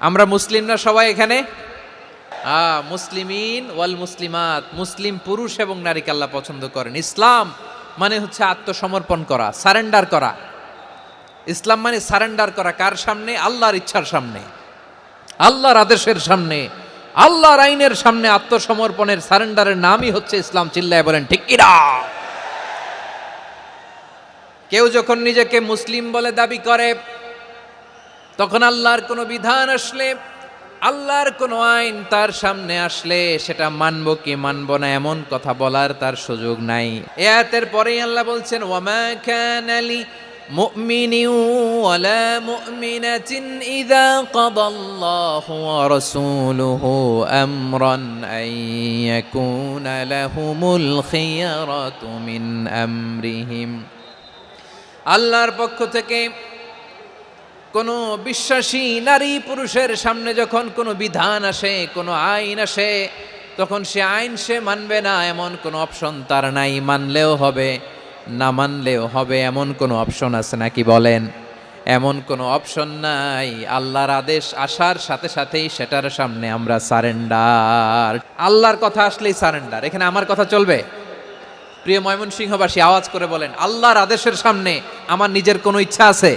আমরা মুসলিমরা সবাই এখানে? মুসলিমিন ওয়াল মুসলিমাত। মুসলিম পুরুষ এবং নারীকে আল্লাহ পছন্দ করেন। ইসলাম মানে হচ্ছে আত্মসমর্পণ করা, সারেন্ডার করা। ইসলাম মানে সারেন্ডার করা কার সামনে? আল্লাহর ইচ্ছার সামনে। আল্লাহর আদেশের সামনে। আল্লাহর আইনের সামনে আত্মসমর্পণের, সারেন্ডারের নামই হচ্ছে ইসলাম, চিল্লায় বলেন, ঠিক কিনা? কেউ যখন নিজেকে মুসলিম বলে দাবি করে তখন আল্লাহর কোনো বিধান আসলে আল্লাহর কোনো আইন তার সামনে আসলে সেটা মানব কি মানব না এমন কথা বলার তার সুযোগ নাই এ আয়াতের পরেই আল্লাহ বলছেন ওয়ামা কানা লি مؤمن ولا مؤمنة إذا قضى الله ورسوله أمرا أن يكون لهم الخيرة من أمرهم আল্লাহর পক্ষ থেকে কোনো বিশ্বাসী নারী পুরুষের সামনে যখন কোনো বিধান আসে, কোনো আইন আসে, তখন সে আইন সে মানবে না, এমন কোনো অপশন তার নাই। মানলেও হবে, না মানলেও হবে, এমন কোনো অপশন আছে নাকি বলেন? এমন কোনো অপশন নাই। আল্লাহর আদেশ আসার সাথে সাথেই সেটার সামনে আমরা সারেন্ডার। আল্লাহর কথা আসলেই সারেন্ডার। এখানে আমার কথা চলবে? প্রিয় ময়মনসিংহবাসী, আওয়াজ করে বলেন, আল্লাহর আদেশের সামনে আমার নিজের কোনো ইচ্ছা আছে?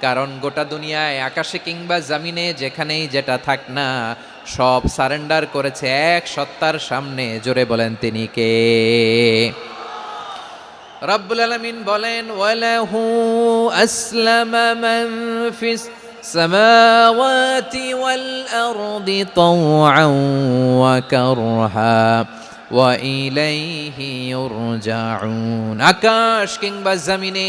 কারণ গোটা দুনিয়ায়, আকাশে কিংবা জামিনে, যেখানেই যেটা থাক না, সব সারেন্ডার করেছে এক সত্তার সামনে। জোরে বলেন তিনি কে? রব্বুল আলামিন বলেন, ওয়ালাহু আসলামা মান ফিস সামাওয়াতি ওয়াল আরদি তাওআন ওয়া কারহা ওয়া ইলাইহি ইউরজাউন। আকাশ কিংবা জমিনে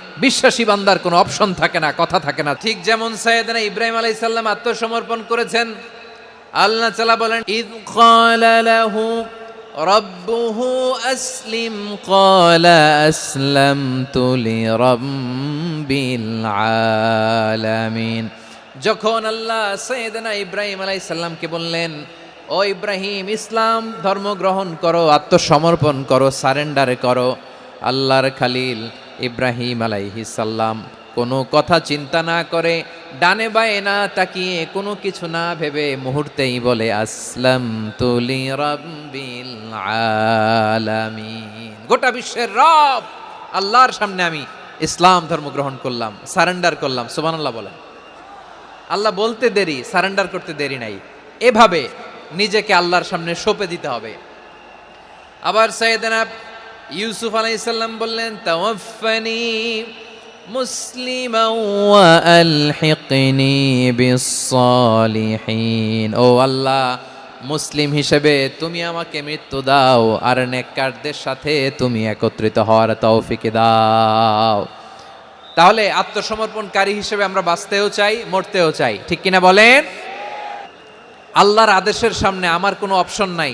বিশ্বাসী বান্দার কোনো অপশন থাকে না, কথা থাকে না। ঠিক যেমন সৈয়দনা ইব্রাহিম আলাইহিস সালাম আত্মসমর্পণ করেছেন, আল্লাহ চালা বলেন, ইদ লাহু রব্বুহু আসলিম, ক্বালা আসলামতু লিরাব্বিল আলামিন। যখন আল্লাহ সৈয়দনা ইব্রাহিম আলাইহিস সালামকে বললেন, ও ইব্রাহিম, ইসলাম ধর্ম গ্রহণ করো, আত্মসমর্পণ করো, সারেন্ডার করো, আল্লাহর খালিল ইব্রাহিম আলাইহিস সালাম। কোনো কথা চিন্তা না করে, ডানে বায়ে না তাকিয়ে কোনো কিছু না ভেবে মুহূর্তেই বলে আসলাম তুলি রব্বিল আলামিন। গোটা বিশ্বের রব, আল্লাহর সামনে আমি ইসলাম ধর্ম গ্রহণ করলাম, সারেন্ডার করলাম, সুবহানাল্লাহ বলেন। আল্লাহ বলতে দেরি, সারেন্ডার করতে দেরি নাই। এভাবে নিজেকে আল্লাহর সামনে সঁপে দিতে হবে। আবার সৈয়দনা ইউসুফ আলাইসাল্লাম বললেন তাওয়াফানি মুসলিমা ও আল্লাহ, মুসলিম হিসেবে তুমি আমাকে মৃত্যু দাও আর নেককারদের সাথে তুমি একত্রিত হওয়ার তৌফিক দাও। তাহলে আত্মসমর্পণকারী হিসেবে আমরা বাঁচতেও চাই, মরতেও চাই। ঠিক কিনা বলেন? আল্লাহর আদেশের সামনে আমার কোনো অপশন নাই।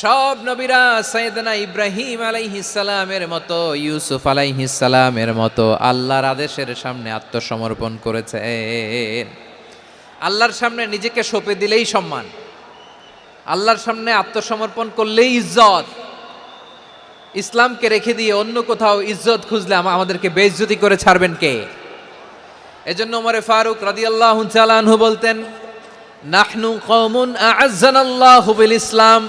সব নবীরা সৈয়দনা ইব্রাহিম আলাইহিসালামের মতো, ইউসুফ আলাইহিসালামের মতো আল্লাহর আদেশের সামনে আত্মসমর্পণ করেছে। আল্লাহর সামনে নিজেকে সঁপে দিলেই সম্মান। আল্লাহর সামনে আত্মসমর্পণ করলেই ইজ্জত। ইসলামকে রেখে দিয়ে অন্য কোথাও ইজ্জত খুঁজলে আমাদেরকে বেইজ্জতি করে ছাড়বেন কে? এজন্য ওমরে ফারুক তাআলা আনহু বলতেন, নাহনু কওমুন আ'আজ্জানাল্লাহু বিল ইসলাম।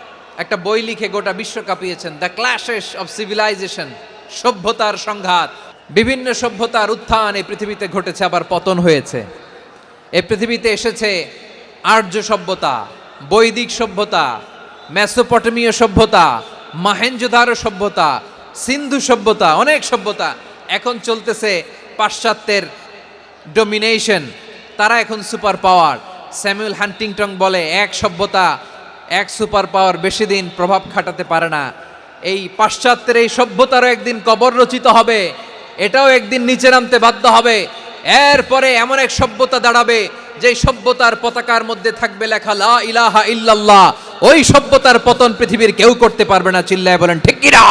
একটা বই লিখে গোটা বিশ্ব কাঁপিয়েছেন। দ্য ক্ল্যাশেস অফ সিভিলাইজেশন সভ্যতার সংঘাত। বিভিন্ন সভ্যতার উত্থান এই পৃথিবীতে ঘটেছে, আবার পতন হয়েছে। এই পৃথিবীতে এসেছে আর্য সভ্যতা, বৈদিক সভ্যতা, মেসোপটেমীয় সভ্যতা, মাহেঞ্জোদারো সভ্যতা, সিন্ধু সভ্যতা, অনেক সভ্যতা এখন চলতেছে পাশ্চাত্যের ডোমিনেশন তারা এখন সুপার পাওয়ার স্যামুয়েল হান্টিংটন বলে, এক সভ্যতা এক সুপার পাওয়ার বেশি দিন প্রভাব খাটাতে পারে না। এই পাশ্চাত্যের এই সভ্যতারও একদিন কবর রচিত হবে। এটাও একদিন নিচে নামতে বাধ্য হবে। এরপরে এমন এক সভ্যতা দাঁড়াবে যে সভ্যতার পতাকার মধ্যে থাকবে লেখা লা ইলাহা ইল্লাল্লাহ। ওই সভ্যতার পতন পৃথিবীর কেউ করতে পারবে না, চিল্লায় বলেন, ঠিক কিনা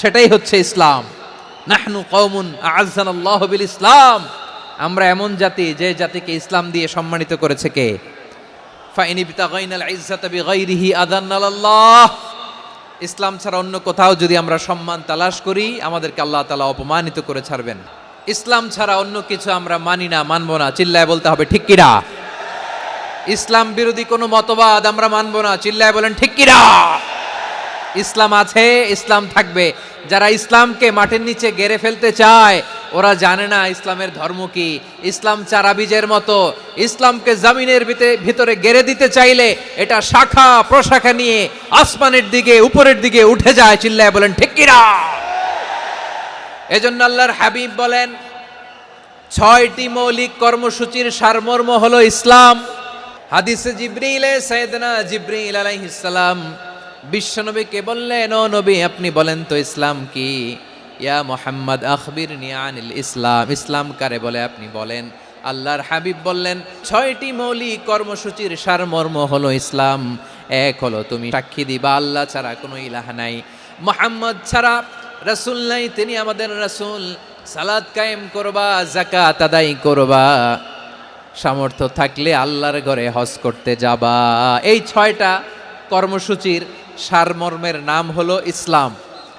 সেটাই হচ্ছে ইসলাম। নাহনু কওমুন আ'আজ্জানাল্লাহু বিল ইসলাম। আমরা এমন জাতি, যে জাতিকে ইসলাম দিয়ে সম্মানিত করেছে কে? ইসলাম ছাড়া অন্য কোথাও যদি আমরা সম্মান তালাশ করি, আমাদেরকে আল্লাহ তালা অপমানিত করে ছাড়বেন। ইসলাম ছাড়া অন্য কিছু আমরা মানি না, মানবো না। চিল্লায় বলতে হবে, ঠিক কিরা ইসলাম বিরোধী কোনো মতবাদ আমরা মানবো না। চিল্লায় বলেন, ঠিক কিরা ইসলাম আছে, ইসলাম থাকবে। যারা ইসলামকে মাটির নিচে গেড়ে ফেলতে চায় ওরা জানে না ইসলামের ধর্ম কি। ইসলাম চারাবিজের মতো। ইসলামকে জমিনের ভিতে- ভিতরে গেড়ে দিতে চাইলে এটা শাখা, প্রশাখা নিয়ে আসমানের দিকে, উপরের দিকে উঠে যায়, চিল্লায় বলেন, ঠিক কিরা এজন্য আল্লাহর হাবিব বলেন, ছয়টি মৌলিক কর্মসূচির সারমর্ম হলো ইসলাম। হাদিসে জিব্রিলে সৈয়দনা জিব্রিল আলাইহিস সালাম, বিশ্বনবীকে বললেন, ও নবী, আপনি বলেন তো ইসলাম কি? ইয়া মোহাম্মদ আখবির আনিল ইসলাম। ইসলাম কারে বলে আপনি বলেন? আল্লাহর হাবিব বললেন, ছয়টি মৌলিক কর্মসূচির সারমর্ম হলো ইসলাম। এক হলো তুমি সাক্ষী দিবা, আল্লাহ ছাড়া কোনো ইলাহ নাই। মোহাম্মদ ছাড়া রাসূল নাই, তিনি আমাদের রাসূল। সালাদ কায়েম করবা জাকাত আদায় করবা। সামর্থ্য থাকলে আল্লাহর ঘরে হজ করতে যাবা। এই ছয়টা কর্মসূচির সারমর্মের নাম হলো ইসলাম।